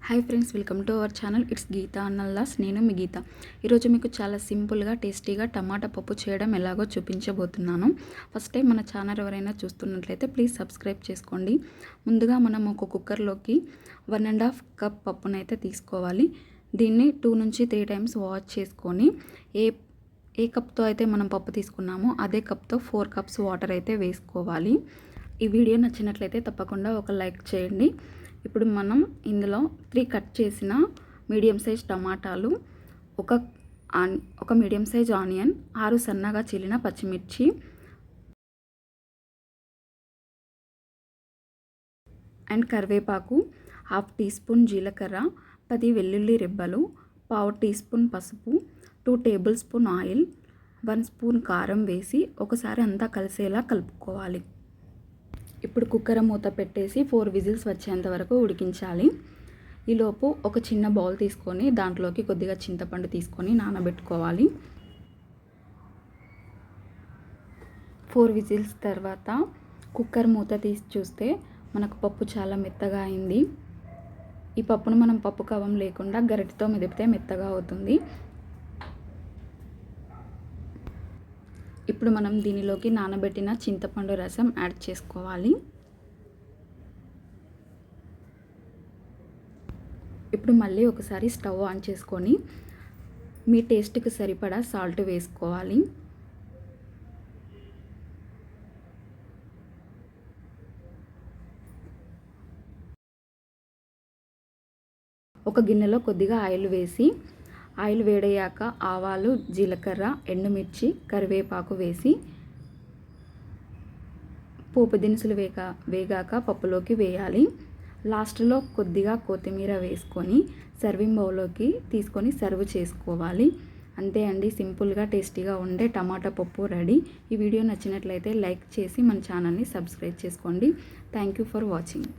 Hi friends welcome to our channel it's Geetha అన్నల్లాస్ నేను మీ గీత ఈరోజు మీకు చాలా సింపుల్గా టేస్టీగా టమాటా పప్పు చేయడం ఎలాగో చూపించబోతున్నాను ఫస్ట్ టైం మన ఛానల్ ఎవరైనా చూస్తున్నట్లయితే ప్లీజ్ సబ్స్క్రైబ్ చేసుకోండి ముందుగా మనం ఒక కుక్కర్లోకి వన్ అండ్ హాఫ్ కప్ పప్పునైతే తీసుకోవాలి దీన్ని టూ నుంచి త్రీ టైమ్స్ వాష్ చేసుకొని ఏ ఏ కప్తో అయితే మనం పప్పు తీసుకున్నామో అదే కప్తో ఫోర్ కప్స్ వాటర్ అయితే వేసుకోవాలి ఈ వీడియో నచ్చినట్లయితే తప్పకుండా ఒక లైక్ చేయండి ఇప్పుడు మనం ఇందులో త్రీ కట్ చేసిన మీడియం సైజ్ టమాటాలు ఒక ఆన్ ఒక మీడియం సైజ్ ఆనియన్ ఆరు సన్నగా చిల్లిన పచ్చిమిర్చి అండ్ కరివేపాకు హాఫ్ టీ స్పూన్ జీలకర్ర పది వెల్లుల్లి రెబ్బలు పావు టీ స్పూన్ పసుపు two tablespoon oil one spoon కారం వేసి ఒకసారి అంతా కలిసేలా కలుపుకోవాలి. ఇప్పుడు కుక్కర్ మూత పెట్టేసి ఫోర్ విజిల్స్ వచ్చేంత వరకు ఉడికించాలి. ఈలోపు ఒక చిన్న బౌల్ తీసుకొని దాంట్లోకి కొద్దిగా చింతపండు తీసుకొని నానబెట్టుకోవాలి. ఫోర్ విజిల్స్ తర్వాత కుక్కర్ మూత తీసి చూస్తే మనకు పప్పు చాలా మెత్తగా అయింది. ఈ పప్పును మనం పప్పు కవం లేకుండా గరిటతో మెదిపితే మెత్తగా అవుతుంది. ఇప్పుడు మనం దీనిలోకి నానబెట్టిన చింతపండు రసం యాడ్ చేసుకోవాలి. ఇప్పుడు మళ్ళీ ఒకసారి స్టవ్ ఆన్ చేసుకొని మీ టేస్ట్కి సరిపడా సాల్ట్ వేసుకోవాలి. ఒక గిన్నెలో కొద్దిగా ఆయిల్ వేసి ఆయిల్ వేడయ్యాక ఆవాలు జీలకర్ర ఎండుమిర్చి కరివేపాకు వేసి పోపు దినుసులు వేగా వేగాక పప్పులోకి వేయాలి. లాస్ట్లో కొద్దిగా కొత్తిమీర వేసుకొని సర్వింగ్ బౌల్లోకి తీసుకొని సర్వ్ చేసుకోవాలి. అంతే అండి సింపుల్గా టేస్టీగా ఉండే టమాటా పప్పు రెడీ. ఈ వీడియో నచ్చినట్లయితే లైక్ చేసి మన ఛానల్ని సబ్స్క్రైబ్ చేసుకోండి. Thank you for watching